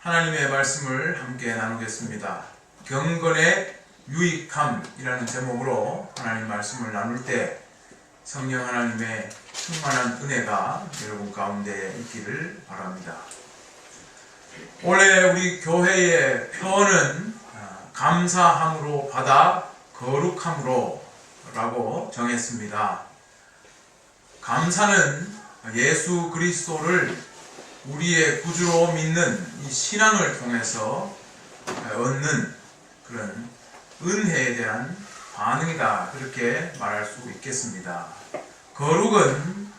하나님의 말씀을 함께 나누겠습니다. 경건의 유익함이라는 제목으로 하나님 말씀을 나눌 때 성령 하나님의 충만한 은혜가 여러분 가운데 있기를 바랍니다. 올해 우리 교회의 표어는 아, 감사함으로 받아 거룩함으로 라고 정했습니다. 감사는 예수 그리스도를 우리의 구주로 믿는 이 신앙을 통해서 얻는 그런 은혜에 대한 반응이다. 그렇게 말할 수 있겠습니다. 거룩은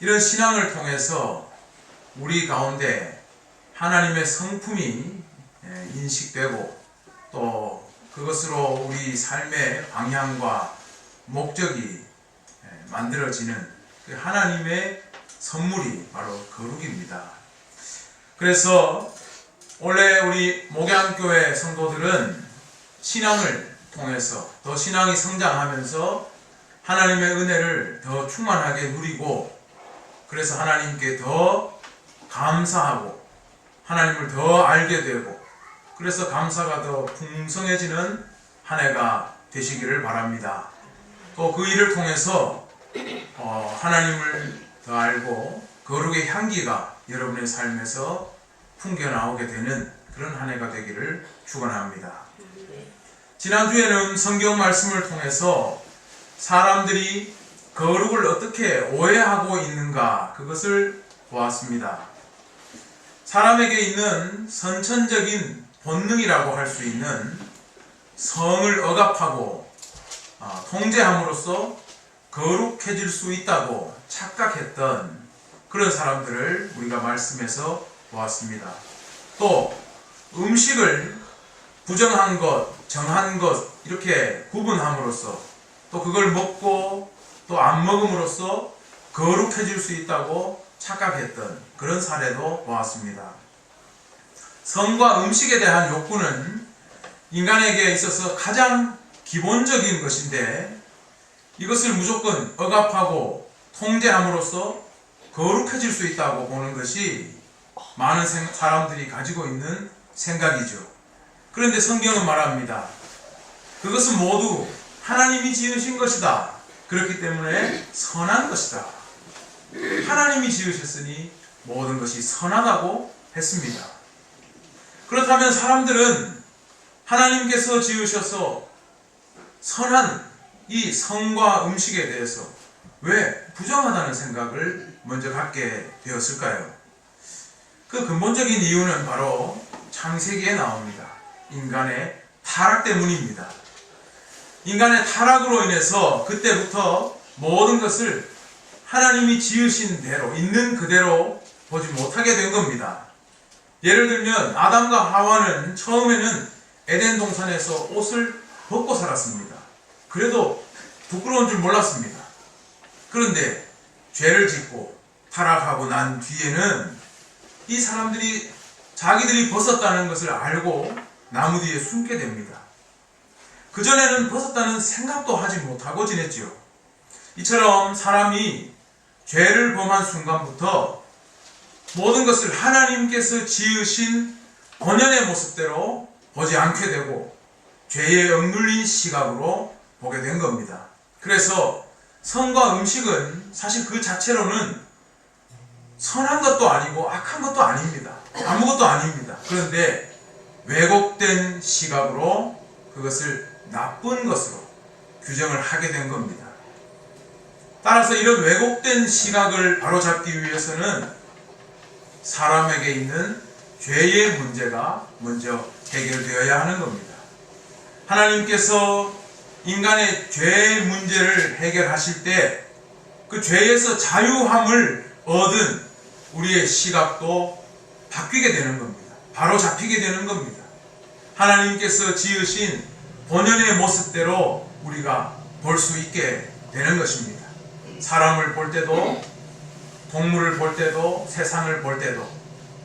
이런 신앙을 통해서 우리 가운데 하나님의 성품이 예, 인식되고 또 그것으로 우리 삶의 방향과 목적이 예, 만들어지는 그 하나님의 선물이 바로 거룩입니다. 그래서 원래 우리 목양교회 성도들은 신앙을 통해서 더 신앙이 성장하면서 하나님의 은혜를 더 충만하게 누리고 그래서 하나님께 더 감사하고 하나님을 더 알게 되고 그래서 감사가 더 풍성해지는 한 해가 되시기를 바랍니다. 또 그 일을 통해서 어, 하나님을 더 알고 거룩의 향기가 여러분의 삶에서 풍겨 나오게 되는 그런 한 해가 되기를 축원합니다. 지난주에는 성경 말씀을 통해서 사람들이 거룩을 어떻게 오해하고 있는가 그것을 보았습니다. 사람에게 있는 선천적인 본능이라고 할 수 있는 성을 억압하고 아, 통제함으로써 거룩해질 수 있다고 착각했던 그런 사람들을 우리가 말씀에서 보았습니다. 또 음식을 부정한 것, 정한 것 이렇게 구분함으로써 또 그걸 먹고 또 안 먹음으로써 거룩해질 수 있다고 착각했던 그런 사례도 보았습니다. 성과 음식에 대한 욕구는 인간에게 있어서 가장 기본적인 것인데 이것을 무조건 억압하고 통제함으로써 거룩해질 수 있다고 보는 것이 많은 사람들이 가지고 있는 생각이죠. 그런데 성경은 말합니다. 그것은 모두 하나님이 지으신 것이다. 그렇기 때문에 선한 것이다. 하나님이 지으셨으니 모든 것이 선하다고 했습니다. 그렇다면 사람들은 하나님께서 지으셔서 선한 이 성과 음식에 대해서 왜 부정하다는 생각을 먼저 갖게 되었을까요? 그 근본적인 이유는 바로 창세기에 나옵니다. 인간의 타락 때문입니다. 인간의 타락으로 인해서 그때부터 모든 것을 하나님이 지으신 대로, 있는 그대로 보지 못하게 된 겁니다. 예를 들면, 아담과 하와는 처음에는 에덴 동산에서 옷을 벗고 살았습니다. 그래도 부끄러운 줄 몰랐습니다. 그런데 죄를 짓고 타락하고 난 뒤에는 이 사람들이 자기들이 벗었다는 것을 알고 나무 뒤에 숨게 됩니다. 그전에는 벗었다는 생각도 하지 못하고 지냈지요. 이처럼 사람이 죄를 범한 순간부터 모든 것을 하나님께서 지으신 본연의 모습대로 보지 않게 되고 죄에 억눌린 시각으로 보게 된 겁니다. 그래서 성과 음식은 사실 그 자체로는 선한 것도 아니고 악한 것도 아닙니다. 아무것도 아닙니다. 그런데 왜곡된 시각으로 그것을 나쁜 것으로 규정을 하게 된 겁니다. 따라서 이런 왜곡된 시각을 바로잡기 위해서는 사람에게 있는 죄의 문제가 먼저 해결되어야 하는 겁니다. 하나님께서 인간의 죄의 문제를 해결하실 때 그 죄에서 자유함을 얻은 우리의 시각도 바뀌게 되는 겁니다. 바로 잡히게 되는 겁니다. 하나님께서 지으신 본연의 모습대로 우리가 볼 수 있게 되는 것입니다. 사람을 볼 때도, 동물을 볼 때도, 세상을 볼 때도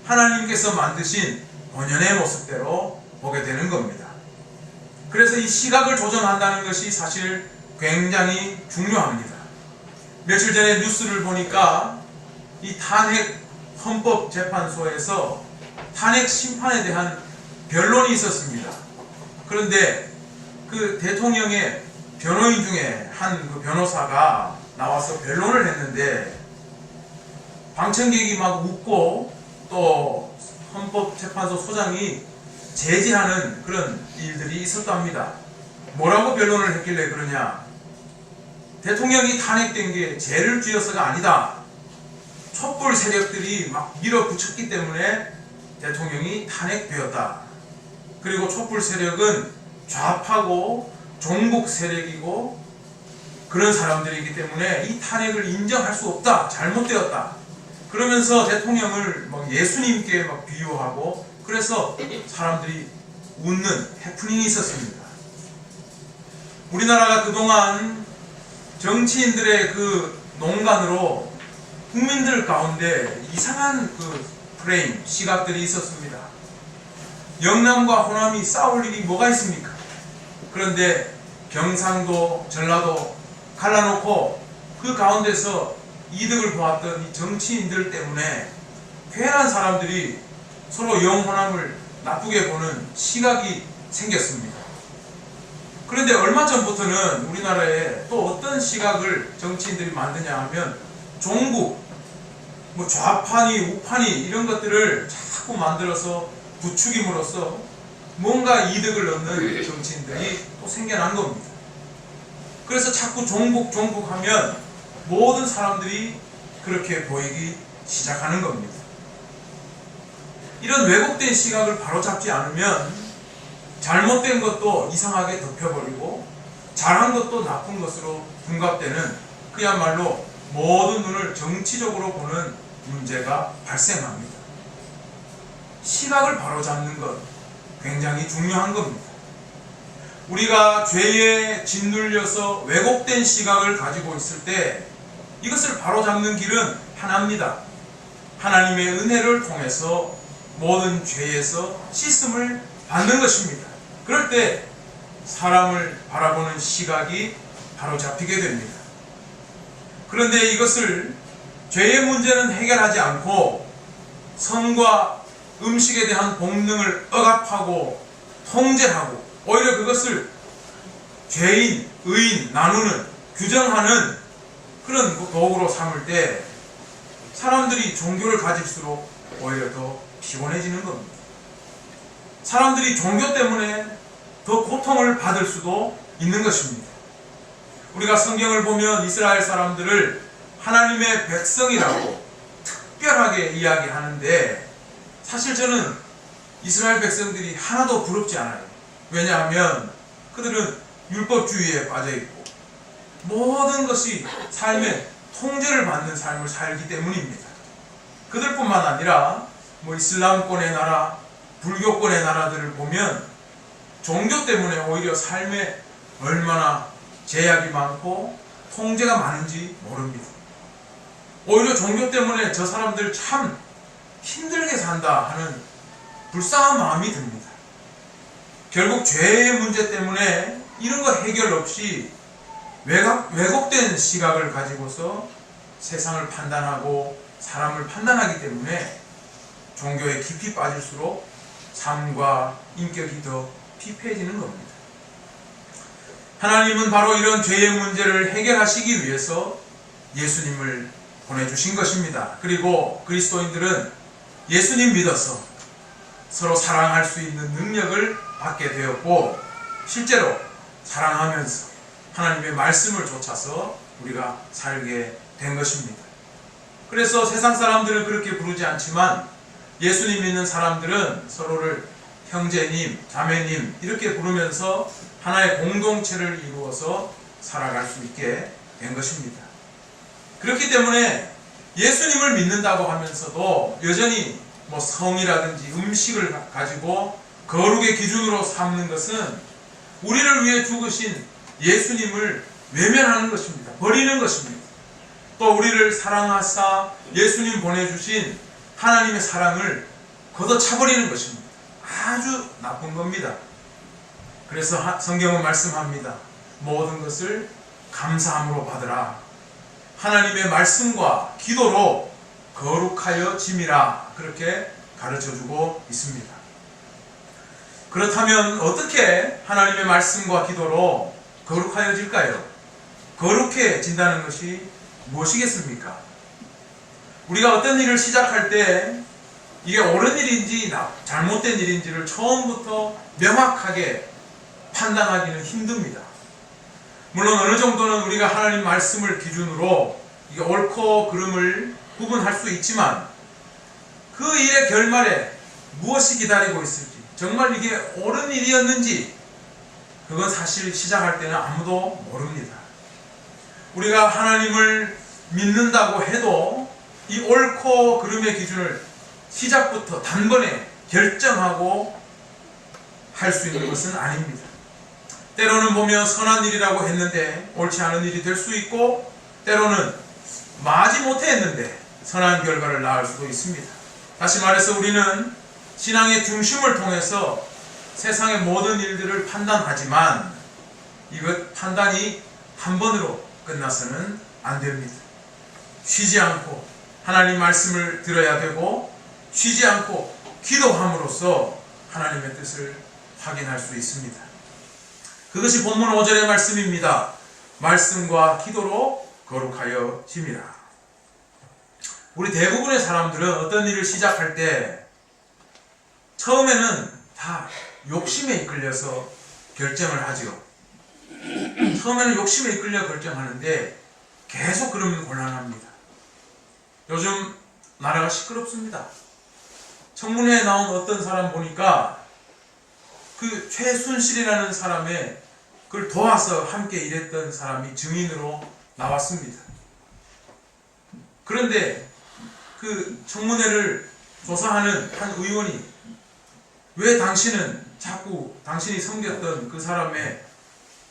하나님께서 만드신 본연의 모습대로 보게 되는 겁니다. 그래서 이 시각을 조정한다는 것이 사실 굉장히 중요합니다. 며칠 전에 뉴스를 보니까 이 탄핵 헌법재판소에서 탄핵 심판에 대한 변론이 있었습니다. 그런데 그 대통령의 변호인 중에 한 그 변호사가 나와서 변론을 했는데 방청객이 막 웃고 또 헌법재판소 소장이 제지하는 그런 일들이 있었답니다. 뭐라고 변론을 했길래 그러냐? 대통령이 탄핵된 게 죄를 지어서가 아니다. 촛불 세력들이 막 밀어붙였기 때문에 대통령이 탄핵되었다. 그리고 촛불 세력은 좌파고 종북 세력이고 그런 사람들이기 때문에 이 탄핵을 인정할 수 없다. 잘못되었다. 그러면서 대통령을 막 예수님께 막 비유하고 그래서 사람들이 웃는 해프닝이 있었습니다. 우리나라가 그동안 정치인들의 그 농간으로 국민들 가운데 이상한 그 프레임, 시각들이 있었습니다. 영남과 호남이 싸울 일이 뭐가 있습니까? 그런데 경상도, 전라도 갈라놓고 그 가운데서 이득을 보았던 이 정치인들 때문에 괜한 사람들이 서로 영호남을 나쁘게 보는 시각이 생겼습니다. 그런데 얼마 전부터는 우리나라에 또 어떤 시각을 정치인들이 만드냐 하면 종북, 뭐 좌판이, 우판이 이런 것들을 자꾸 만들어서 부추김으로써 뭔가 이득을 얻는 정치인들이 또 생겨난 겁니다. 그래서 자꾸 종북, 종북 하면 모든 사람들이 그렇게 보이기 시작하는 겁니다. 이런 왜곡된 시각을 바로잡지 않으면 잘못된 것도 이상하게 덮여버리고 잘한 것도 나쁜 것으로 둔갑되는 그야말로 모든 눈을 정치적으로 보는 문제가 발생합니다. 시각을 바로잡는 것 굉장히 중요한 겁니다. 우리가 죄에 짓눌려서 왜곡된 시각을 가지고 있을 때 이것을 바로잡는 길은 하나입니다. 하나님의 은혜를 통해서 모든 죄에서 씻음을 받는 것입니다. 그럴 때 사람을 바라보는 시각이 바로 잡히게 됩니다. 그런데 이것을 죄의 문제는 해결하지 않고 성과 음식에 대한 본능을 억압하고 통제하고 오히려 그것을 죄인, 의인 나누는 규정하는 그런 도구로 삼을 때 사람들이 종교를 가질수록 오히려 더 피곤해지는 겁니다. 사람들이 종교 때문에 더 고통을 받을 수도 있는 것입니다. 우리가 성경을 보면 이스라엘 사람들을 하나님의 백성이라고 특별하게 이야기하는데 사실 저는 이스라엘 백성들이 하나도 부럽지 않아요. 왜냐하면 그들은 율법주의에 빠져 있고 모든 것이 삶의 통제를 받는 삶을 살기 때문입니다. 그들뿐만 아니라 뭐 이슬람권의 나라, 불교권의 나라들을 보면 종교 때문에 오히려 삶에 얼마나 제약이 많고 통제가 많은지 모릅니다. 오히려 종교 때문에 저 사람들 참 힘들게 산다 하는 불쌍한 마음이 듭니다. 결국 죄의 문제 때문에 이런 거 해결 없이 왜곡, 왜곡된 시각을 가지고서 세상을 판단하고 사람을 판단하기 때문에 종교에 깊이 빠질수록 삶과 인격이 더 피폐해지는 겁니다. 하나님은 바로 이런 죄의 문제를 해결하시기 위해서 예수님을 보내주신 것입니다. 그리고 그리스도인들은 예수님 믿어서 서로 사랑할 수 있는 능력을 받게 되었고 실제로 사랑하면서 하나님의 말씀을 좇아서 우리가 살게 된 것입니다. 그래서 세상 사람들은 그렇게 부르지 않지만 예수님 믿는 사람들은 서로를 형제님, 자매님 이렇게 부르면서 하나의 공동체를 이루어서 살아갈 수 있게 된 것입니다. 그렇기 때문에 예수님을 믿는다고 하면서도 여전히 뭐 성이라든지 음식을 가지고 거룩의 기준으로 삼는 것은 우리를 위해 죽으신 예수님을 외면하는 것입니다. 버리는 것입니다. 또 우리를 사랑하사 예수님 보내주신 하나님의 사랑을 걷어차버리는 것입니다. 아주 나쁜 겁니다. 그래서 성경은 말씀합니다. 모든 것을 감사함으로 받으라. 하나님의 말씀과 기도로 거룩하여 짐이라. 그렇게 가르쳐 주고 있습니다. 그렇다면 어떻게 하나님의 말씀과 기도로 거룩하여질까요? 거룩해진다는 것이 무엇이겠습니까? 우리가 어떤 일을 시작할 때 이게 옳은 일인지 나- 잘못된 일인지를 처음부터 명확하게 판단하기는 힘듭니다. 물론 어느 정도는 우리가 하나님 말씀을 기준으로 이게 옳고 그름을 구분할 수 있지만 그 일의 결말에 무엇이 기다리고 있을지 정말 이게 옳은 일이었는지 그건 사실 시작할 때는 아무도 모릅니다. 우리가 하나님을 믿는다고 해도 이 옳고 그름의 기준을 시작부터 단번에 결정하고 할 수 있는 것은 아닙니다. 때로는 보면 선한 일이라고 했는데 옳지 않은 일이 될 수 있고 때로는 마지 못해 했는데 선한 결과를 낳을 수도 있습니다. 다시 말해서 우리는 신앙의 중심을 통해서 세상의 모든 일들을 판단하지만 이것 판단이 한 번으로 끝나서는 안 됩니다. 쉬지 않고 하나님 말씀을 들어야 되고 쉬지 않고 기도함으로써 하나님의 뜻을 확인할 수 있습니다. 그것이 본문 5절의 말씀입니다. 말씀과 기도로 거룩하여 짐이라. 우리 대부분의 사람들은 어떤 일을 시작할 때 처음에는 다 욕심에 이끌려서 결정을 하죠. 처음에는 욕심에 이끌려 결정하는데 계속 그러면 곤란합니다. 요즘 나라가 시끄럽습니다. 청문회에 나온 어떤 사람 보니까 그 최순실이라는 사람의 그걸 도와서 함께 일했던 사람이 증인으로 나왔습니다. 그런데 그 청문회를 조사하는 한 의원이 왜 당신은 자꾸 당신이 섬겼던 그 사람의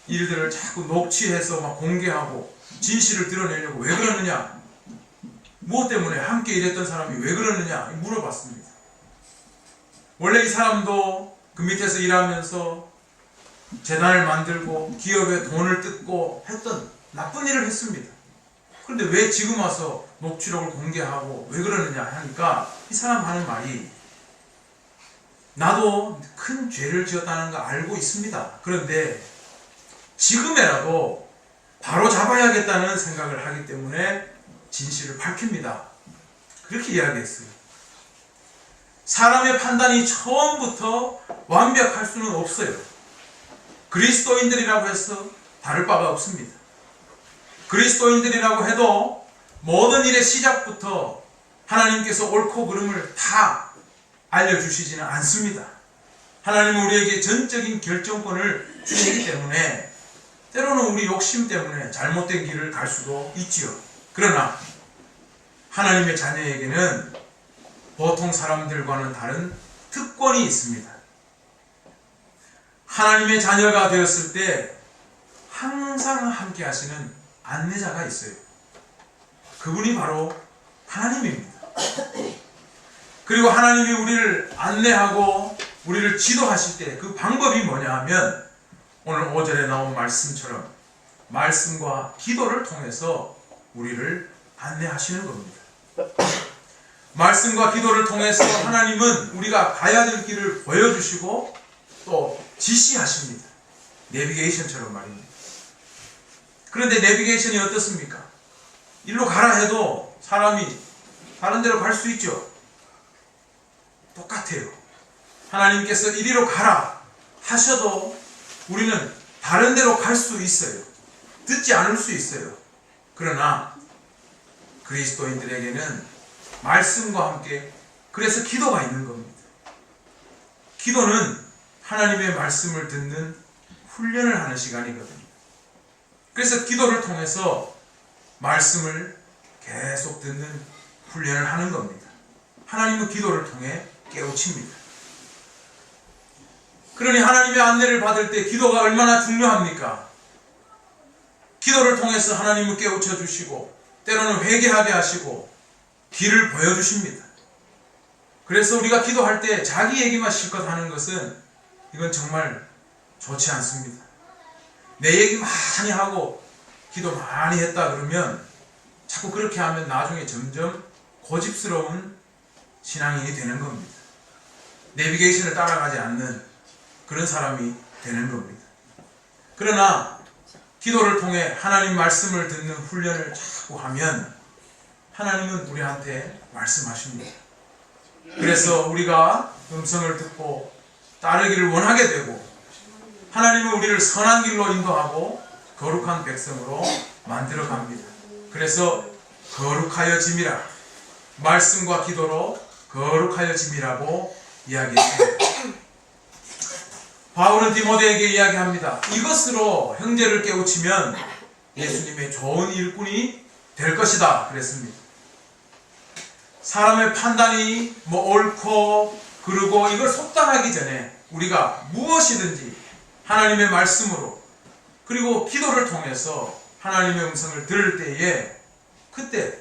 일들을 자꾸 녹취해서 막 공개하고 진실을 드러내려고 왜 그러느냐? 무엇 때문에 함께 일했던 사람이 왜 그러느냐? 물어봤습니다. 원래 이 사람도 그 밑에서 일하면서 재단을 만들고 기업에 돈을 뜯고 했던 나쁜 일을 했습니다. 그런데 왜 지금 와서 녹취록을 공개하고 왜 그러느냐 하니까 이 사람 하는 말이 나도 큰 죄를 지었다는 거 알고 있습니다. 그런데 지금이라도 바로 잡아야겠다는 생각을 하기 때문에 진실을 밝힙니다. 그렇게 이야기했어요. 사람의 판단이 처음부터 완벽할 수는 없어요. 그리스도인들이라고 해서 다를 바가 없습니다. 그리스도인들이라고 해도 모든 일의 시작부터 하나님께서 옳고 그름을 다 알려주시지는 않습니다. 하나님은 우리에게 전적인 결정권을 주시기 때문에 때로는 우리 욕심 때문에 잘못된 길을 갈 수도 있지요. 그러나 하나님의 자녀에게는 보통 사람들과는 다른 특권이 있습니다. 하나님의 자녀가 되었을 때 항상 함께 하시는 안내자가 있어요. 그분이 바로 하나님입니다. 그리고 하나님이 우리를 안내하고 우리를 지도하실 때 그 방법이 뭐냐 하면 오늘 5절에 나온 말씀처럼 말씀과 기도를 통해서 우리를 안내하시는 겁니다. 말씀과 기도를 통해서 하나님은 우리가 가야 될 길을 보여주시고 또 지시하십니다. 내비게이션처럼 말입니다. 그런데 내비게이션이 어떻습니까? 일로 가라 해도 사람이 다른 데로 갈 수 있죠. 똑같아요. 하나님께서 이리로 가라 하셔도 우리는 다른 데로 갈 수 있어요. 듣지 않을 수 있어요. 그러나 그리스도인들에게는 말씀과 함께 그래서 기도가 있는 겁니다. 기도는 하나님의 말씀을 듣는 훈련을 하는 시간이거든요. 그래서 기도를 통해서 말씀을 계속 듣는 훈련을 하는 겁니다. 하나님은 기도를 통해 깨우칩니다. 그러니 하나님의 안내를 받을 때 기도가 얼마나 중요합니까? 기도를 통해서 하나님을 깨우쳐 주시고 때로는 회개하게 하시고 길을 보여주십니다. 그래서 우리가 기도할 때 자기 얘기만 실컷 하는 것은 이건 정말 좋지 않습니다. 내 얘기 많이 하고 기도 많이 했다 그러면 자꾸 그렇게 하면 나중에 점점 고집스러운 신앙인이 되는 겁니다. 내비게이션을 따라가지 않는 그런 사람이 되는 겁니다. 그러나 기도를 통해 하나님 말씀을 듣는 훈련을 자꾸 하면 하나님은 우리한테 말씀하십니다. 그래서 우리가 음성을 듣고 따르기를 원하게 되고 하나님은 우리를 선한 길로 인도하고 거룩한 백성으로 만들어 갑니다. 그래서 거룩하여짐이라 말씀과 기도로 거룩하여짐이라고 이야기했습니다. 바울은 디모데에게 이야기합니다. 이것으로 형제를 깨우치면 예수님의 좋은 일꾼이 될 것이다. 그랬습니다. 사람의 판단이 뭐 옳고 그르고 이걸 속단하기 전에 우리가 무엇이든지 하나님의 말씀으로 그리고 기도를 통해서 하나님의 음성을 들을 때에 그때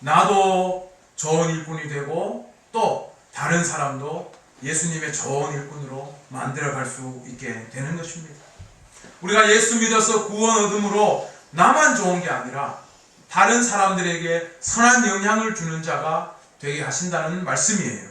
나도 좋은 일꾼이 되고 또 다른 사람도 예수님의 좋은 일꾼으로 만들어 갈 수 있게 되는 것입니다. 우리가 예수 믿어서 구원 얻음으로 나만 좋은 게 아니라 다른 사람들에게 선한 영향을 주는 자가 되게 하신다는 말씀이에요.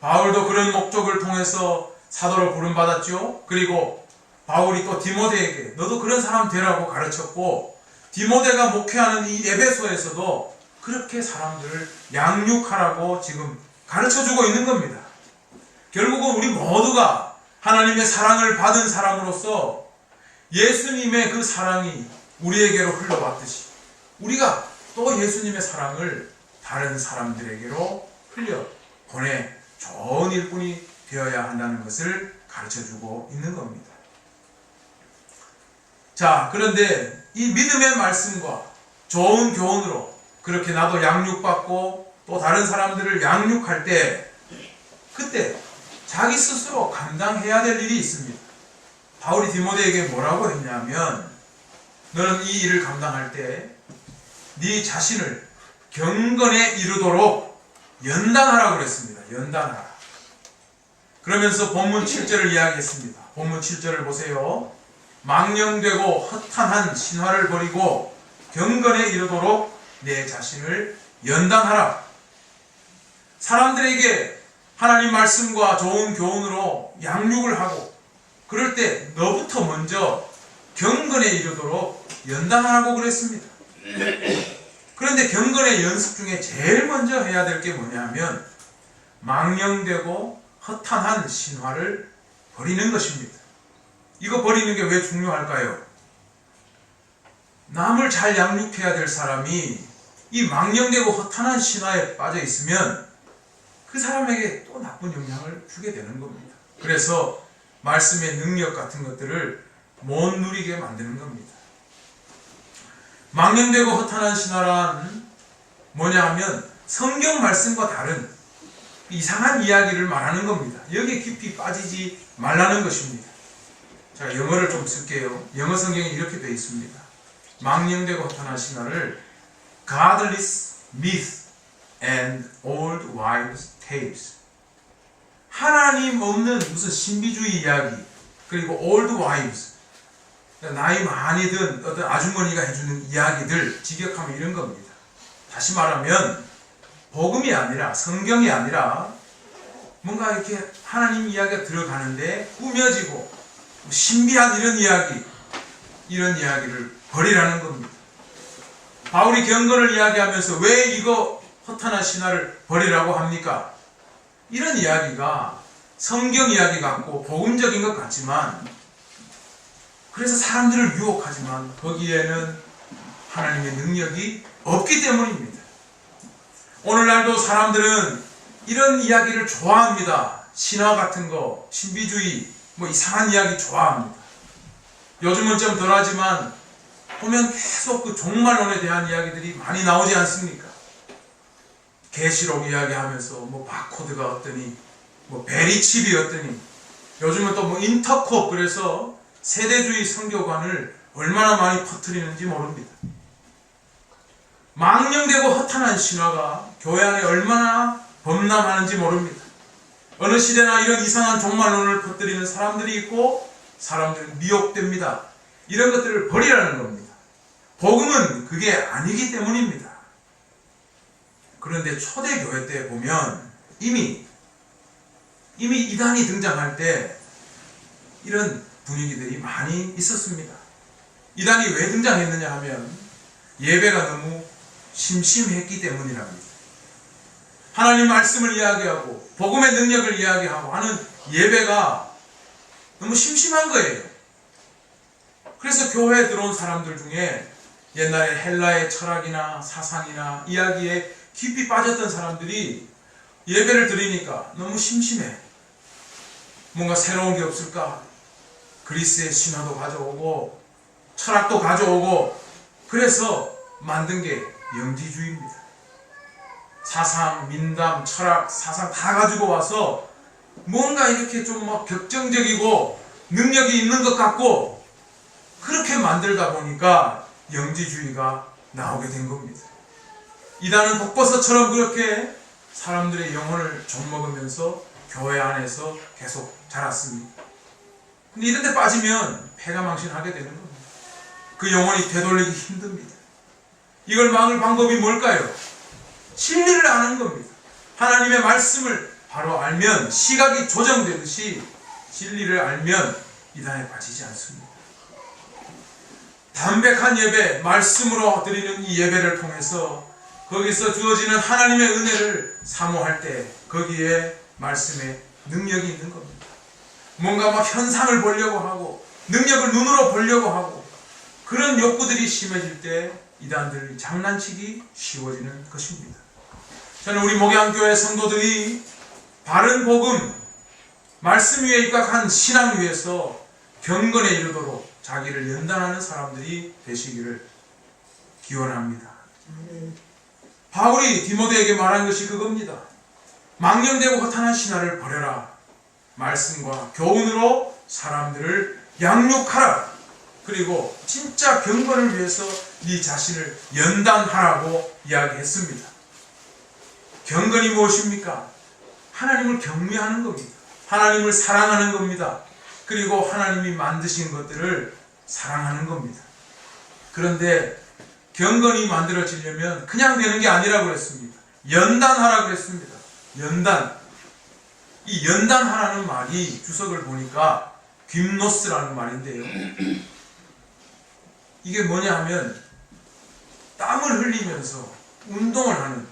바울도 그런 목적을 통해서 사도로 부름받았죠. 그리고 바울이 또 디모데에게 너도 그런 사람 되라고 가르쳤고 디모데가 목회하는 이 에베소에서도 그렇게 사람들을 양육하라고 지금 가르쳐 주고 있는 겁니다. 결국은 우리 모두가 하나님의 사랑을 받은 사람으로서 예수님의 그 사랑이 우리에게로 흘러왔듯이 우리가 또 예수님의 사랑을 다른 사람들에게로 흘려 보내 좋은 일꾼이 되어야 한다는 것을 가르쳐 주고 있는 겁니다. 자, 그런데 이 믿음의 말씀과 좋은 교훈으로 그렇게 나도 양육받고 또 다른 사람들을 양육할 때 그때 자기 스스로 감당해야 될 일이 있습니다. 바울이 디모데에게 뭐라고 했냐면 너는 이 일을 감당할 때 네 자신을 경건에 이르도록 연단하라고 그랬습니다. 연단하라. 그러면서 본문 7절을 이야기했습니다. 본문 7절을 보세요. 망령되고 허탄한 신화를 버리고 경건에 이르도록 내 자신을 연단하라. 사람들에게 하나님 말씀과 좋은 교훈으로 양육을 하고 그럴 때 너부터 먼저 경건에 이르도록 연단하라고 그랬습니다. 그런데 경건의 연습 중에 제일 먼저 해야 될 게 뭐냐면 망령되고 허탄한 신화를 버리는 것입니다. 이거 버리는 게 왜 중요할까요? 남을 잘 양육해야 될 사람이 이 망령되고 허탄한 신화에 빠져 있으면 그 사람에게 또 나쁜 영향을 주게 되는 겁니다. 그래서 말씀의 능력 같은 것들을 못 누리게 만드는 겁니다. 망령되고 허탄한 신화란 뭐냐 하면 성경 말씀과 다른 이상한 이야기를 말하는 겁니다. 여기에 깊이 빠지지 말라는 것입니다. 자, 영어를 좀 쓸게요. 영어 성경에 이렇게 되어 있습니다. 망령되고 허탄한 신화를 godless myth and old wives tales. 하나님 없는 무슨 신비주의 이야기, 그리고 old wives. 나이 많이 든 어떤 아주머니가 해주는 이야기들, 직역하면 이런 겁니다. 다시 말하면, 복음이 아니라, 성경이 아니라, 뭔가 이렇게 하나님 이야기가 들어가는데 꾸며지고, 신비한 이런 이야기, 이런 이야기를 버리라는 겁니다. 바울이 경건을 이야기하면서 왜 이거 허탄한 신화를 버리라고 합니까? 이런 이야기가 성경 이야기 같고 복음적인 것 같지만 그래서 사람들을 유혹하지만 거기에는 하나님의 능력이 없기 때문입니다. 오늘날도 사람들은 이런 이야기를 좋아합니다. 신화 같은 거, 신비주의, 뭐 이상한 이야기 좋아합니다. 요즘은 좀 덜하지만 보면 계속 그 종말론에 대한 이야기들이 많이 나오지 않습니까? 계시록 이야기하면서 뭐 바코드가 어떠니, 뭐 베리칩이 어떠니, 요즘은 또 뭐 인터콥 그래서 세대주의 성교관을 얼마나 많이 퍼뜨리는지 모릅니다. 망령되고 허탄한 신화가 교회 안에 얼마나 범람하는지 모릅니다. 어느 시대나 이런 이상한 종말론을 퍼뜨리는 사람들이 있고 사람들은 미혹됩니다. 이런 것들을 버리라는 겁니다. 복음은 그게 아니기 때문입니다. 그런데 초대교회 때 보면 이미 이미 이단이 등장할 때 이런 분위기들이 많이 있었습니다. 이단이 왜 등장했느냐 하면 예배가 너무 심심했기 때문이랍니다. 하나님 말씀을 이야기하고 복음의 능력을 이야기하고 하는 예배가 너무 심심한 거예요. 그래서 교회에 들어온 사람들 중에 옛날에 헬라의 철학이나 사상이나 이야기에 깊이 빠졌던 사람들이 예배를 드리니까 너무 심심해. 뭔가 새로운 게 없을까? 그리스의 신화도 가져오고 철학도 가져오고 그래서 만든 게 영지주의입니다. 사상, 민담, 철학, 사상 다 가지고 와서 뭔가 이렇게 좀 막 격정적이고 능력이 있는 것 같고 그렇게 만들다 보니까 영지주의가 나오게 된 겁니다. 이단은 독버섯처럼 그렇게 사람들의 영혼을 좀먹으면서 교회 안에서 계속 자랐습니다. 근데 이런 데 빠지면 폐가 망신하게 되는 겁니다. 그 영혼이 되돌리기 힘듭니다. 이걸 막을 방법이 뭘까요? 진리를 아는 겁니다. 하나님의 말씀을 바로 알면 시각이 조정되듯이 진리를 알면 이단에 빠지지 않습니다. 담백한 예배, 말씀으로 드리는 이 예배를 통해서 거기서 주어지는 하나님의 은혜를 사모할 때 거기에 말씀에 능력이 있는 겁니다. 뭔가 막 현상을 보려고 하고 능력을 눈으로 보려고 하고 그런 욕구들이 심해질 때 이단들이 장난치기 쉬워지는 것입니다. 저는 우리 목양교회 성도들이 바른 복음, 말씀 위에 입각한 신앙 위에서 경건에 이르도록 자기를 연단하는 사람들이 되시기를 기원합니다. 바울이 디모데에게 말한 것이 그겁니다. 망령되고 허탄한 신화를 버려라. 말씀과 교훈으로 사람들을 양육하라. 그리고 진짜 경건을 위해서 네 자신을 연단하라고 이야기했습니다. 경건이 무엇입니까? 하나님을 경외하는 겁니다. 하나님을 사랑하는 겁니다. 그리고 하나님이 만드신 것들을 사랑하는 겁니다. 그런데 경건이 만들어지려면 그냥 되는 게 아니라고 그랬습니다. 연단하라고 그랬습니다. 연단. 이 연단하라는 말이 주석을 보니까 귐노스라는 말인데요. 이게 뭐냐 하면 땀을 흘리면서 운동을 하는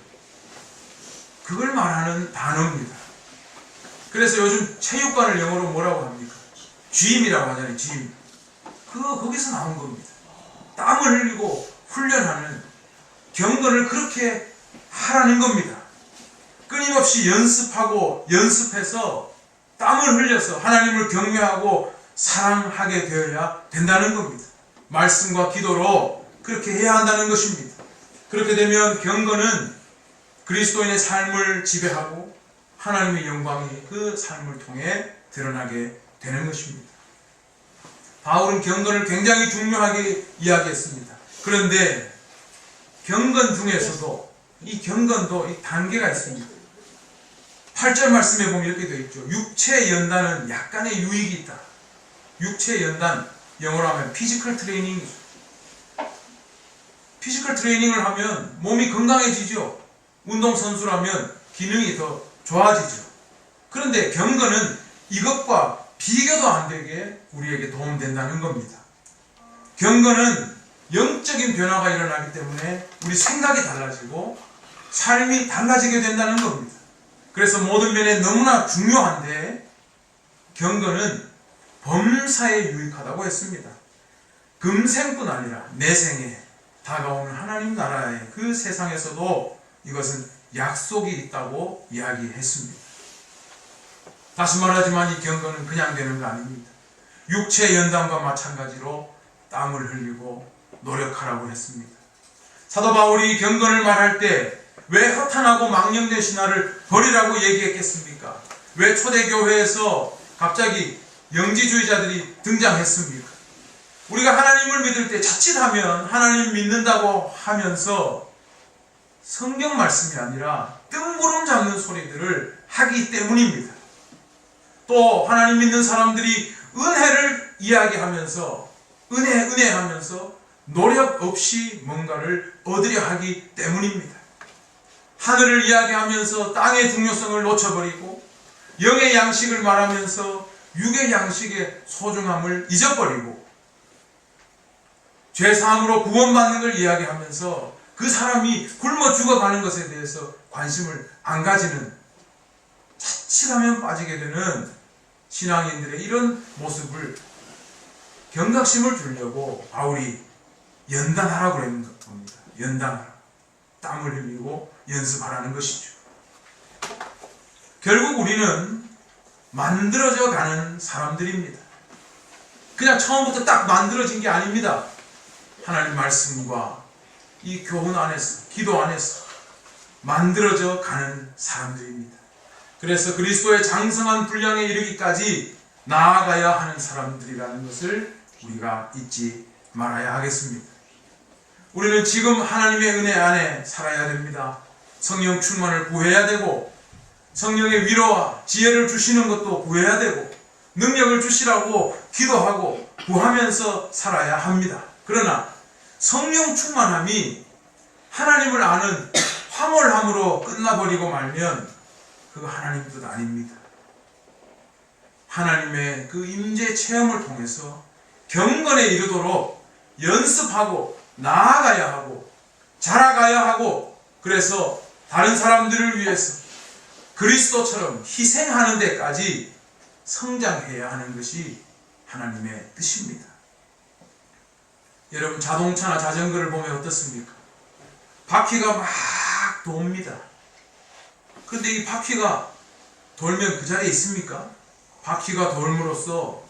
그걸 말하는 단어입니다. 그래서 요즘 체육관을 영어로 뭐라고 합니까? gym이라고 하잖아요. gym. 그거 거기서 나온 겁니다. 땀을 흘리고 훈련하는 경건을 그렇게 하라는 겁니다. 끊임없이 연습하고 연습해서 땀을 흘려서 하나님을 경외하고 사랑하게 되어야 된다는 겁니다. 말씀과 기도로 그렇게 해야 한다는 것입니다. 그렇게 되면 경건은 그리스도인의 삶을 지배하고 하나님의 영광이 그 삶을 통해 드러나게 되는 것입니다. 바울은 경건을 굉장히 중요하게 이야기했습니다. 그런데 경건 중에서도 이 경건도 이 단계가 있습니다. 8절 말씀에 보면 이렇게 되어 있죠. 육체 연단은 약간의 유익이 있다. 육체 연단, 영어로 하면 피지컬 트레이닝이죠. 피지컬 트레이닝을 하면 몸이 건강해지죠. 운동선수라면 기능이 더 좋아지죠. 그런데 경건은 이것과 비교도 안 되게 우리에게 도움된다는 겁니다. 경건은 영적인 변화가 일어나기 때문에 우리 생각이 달라지고 삶이 달라지게 된다는 겁니다. 그래서 모든 면에 너무나 중요한데 경건은 범사에 유익하다고 했습니다. 금생뿐 아니라 내생에 다가오는 하나님 나라의 그 세상에서도 이것은 약속이 있다고 이야기했습니다. 다시 말하지만 이 경건은 그냥 되는 거 아닙니다. 육체 연단과 마찬가지로 땀을 흘리고 노력하라고 했습니다. 사도 바울이 경건을 말할 때 왜 허탄하고 망령된 신화를 버리라고 얘기했겠습니까? 왜 초대교회에서 갑자기 영지주의자들이 등장했습니까? 우리가 하나님을 믿을 때 자칫하면 하나님 믿는다고 하면서 성경 말씀이 아니라 뜬구름 잡는 소리들을 하기 때문입니다. 또 하나님 믿는 사람들이 은혜를 이야기하면서 은혜 은혜 하면서 노력 없이 뭔가를 얻으려 하기 때문입니다. 하늘을 이야기하면서 땅의 중요성을 놓쳐버리고 영의 양식을 말하면서 육의 양식의 소중함을 잊어버리고 죄사함으로 구원받는 걸 이야기하면서 그 사람이 굶어 죽어가는 것에 대해서 관심을 안 가지는 자칫하면 빠지게 되는 신앙인들의 이런 모습을 경각심을 주려고 바울이 연단하라고 그랬는 겁니다. 연단하라. 땀을 흘리고 연습하라는 것이죠. 결국 우리는 만들어져 가는 사람들입니다. 그냥 처음부터 딱 만들어진 게 아닙니다. 하나님 말씀과 이 교훈 안에서, 기도 안에서 만들어져 가는 사람들입니다. 그래서 그리스도의 장성한 분량에 이르기까지 나아가야 하는 사람들이라는 것을 우리가 잊지 말아야 하겠습니다. 우리는 지금 하나님의 은혜 안에 살아야 됩니다. 성령 충만을 구해야 되고 성령의 위로와 지혜를 주시는 것도 구해야 되고 능력을 주시라고 기도하고 구하면서 살아야 합니다. 그러나 성령 충만함이 하나님을 아는 황홀함으로 끝나버리고 말면 그거 하나님 뜻 아닙니다. 하나님의 그 임재 체험을 통해서 경건에 이르도록 연습하고 나아가야 하고 자라가야 하고 그래서 다른 사람들을 위해서 그리스도처럼 희생하는 데까지 성장해야 하는 것이 하나님의 뜻입니다. 여러분 자동차나 자전거를 보면 어떻습니까? 바퀴가 막 돕니다. 근데 이 바퀴가 돌면 그 자리에 있습니까? 바퀴가 돌므로써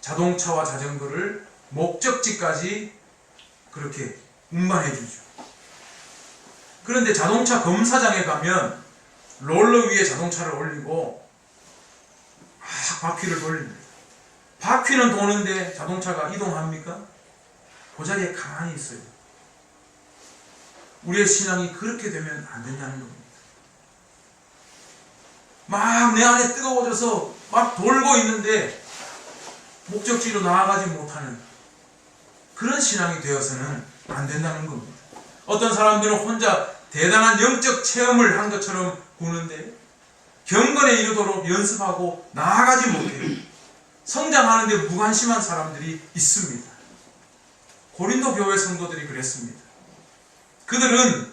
자동차와 자전거를 목적지까지 그렇게 운반해 주죠. 그런데 자동차 검사장에 가면 롤러 위에 자동차를 올리고 막 바퀴를 돌립니다. 바퀴는 도는데 자동차가 이동합니까? 그 자리에 가만히 있어요. 우리의 신앙이 그렇게 되면 안 된다는 겁니다. 막 내 안에 뜨거워져서 막 돌고 있는데 목적지로 나아가지 못하는 그런 신앙이 되어서는 안 된다는 겁니다. 어떤 사람들은 혼자 대단한 영적 체험을 한 것처럼 구는데 경건에 이르도록 연습하고 나아가지 못해요. 성장하는데 무관심한 사람들이 있습니다. 고린도 교회 성도들이 그랬습니다. 그들은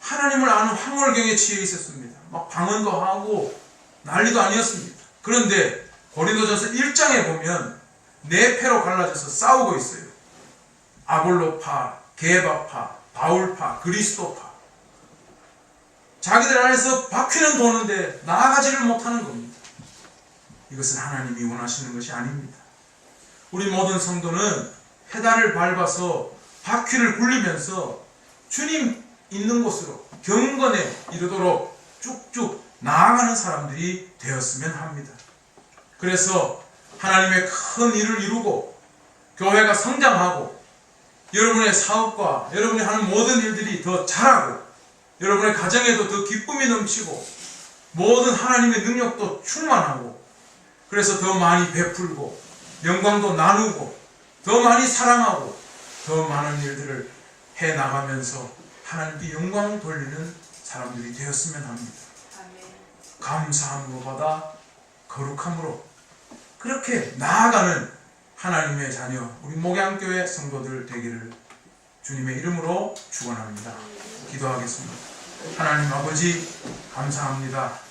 하나님을 아는 황홀경에 취해 있었습니다. 막 방언도 하고 난리도 아니었습니다. 그런데 고린도전서 1장에 보면 네 패로 갈라져서 싸우고 있어요. 아볼로파, 게바파, 바울파, 그리스도파. 자기들 안에서 바퀴는 도는데 나아가지를 못하는 겁니다. 이것은 하나님이 원하시는 것이 아닙니다. 우리 모든 성도는 페달을 밟아서 바퀴를 굴리면서 주님 있는 곳으로 경건에 이르도록 쭉쭉 나아가는 사람들이 되었으면 합니다. 그래서 하나님의 큰 일을 이루고 교회가 성장하고 여러분의 사업과 여러분이 하는 모든 일들이 더 잘하고 여러분의 가정에도 더 기쁨이 넘치고 모든 하나님의 능력도 충만하고 그래서 더 많이 베풀고 영광도 나누고 더 많이 사랑하고 더 많은 일들을 해 나가면서 하나님께 영광 돌리는 사람들이 되었으면 합니다. 아멘. 감사함으로 받아 거룩함으로 그렇게 나아가는 하나님의 자녀 우리 목양교회 성도들 되기를 주님의 이름으로 축원합니다. 기도하겠습니다. 하나님 아버지 감사합니다.